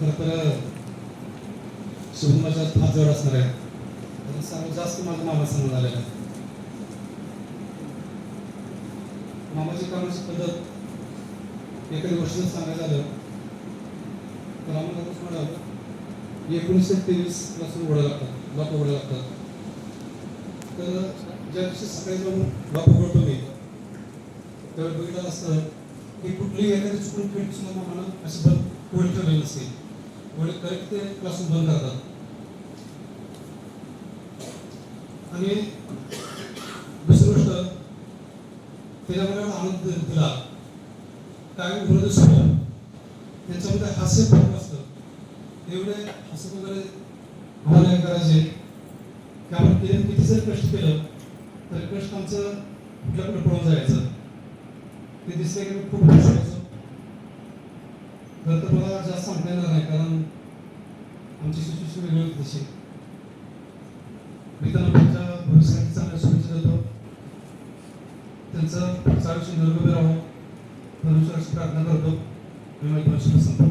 खरं तर शुभम माझ्या फार जवळ असणार आहे. आणि जास्त माझा मामा समोर झालेला आहे. मामाची कामाची पद्धत एखादी गोष्ट सांगायचं झालं तर आम्हाला कसं म्हणाल एकोणीसशे तेवीसपासून उघडायला लागतात लॉक उघडायला लागतात. तर ज्या दिवशी सकाळी जाऊन लॉक उघडतो मी त्यावेळी बघितलं असतं की कुठलीही एखादी चुकून फिट सुद्धा मामानं अशी बंद होईल ठेवलेली नसेल. म्हणजे एवढे करेक्ट ते क्लासरूम बंद करतात. आणि दुसरी गोष्ट त्याच्यामध्ये एवढा आनंद दिला. काय विरोध स्वभाव त्यांच्यामध्ये हास्य फरक असतं. एवढे हसत वगैरे आम्हाला करायचे. की आपण किती किती जर कष्ट केलं तर कष्ट आमचं कुठल्या कुठे पळून जायचं. ते दिसतंय की खूप खुश व्हायचो. खरं तर मला जास्त सांगता येणार नाही कारण आमची सिच्युएशन वेगळी होती तशी. मी त्यांना त्यांच्या भविष्यासाठी चांगल्या शुभेच्छा देतो त्यांचं पुढचं आयुष्य निरोगी राहो परमेश्वराची प्रार्थना करतो. मी माझी शुभ संपतो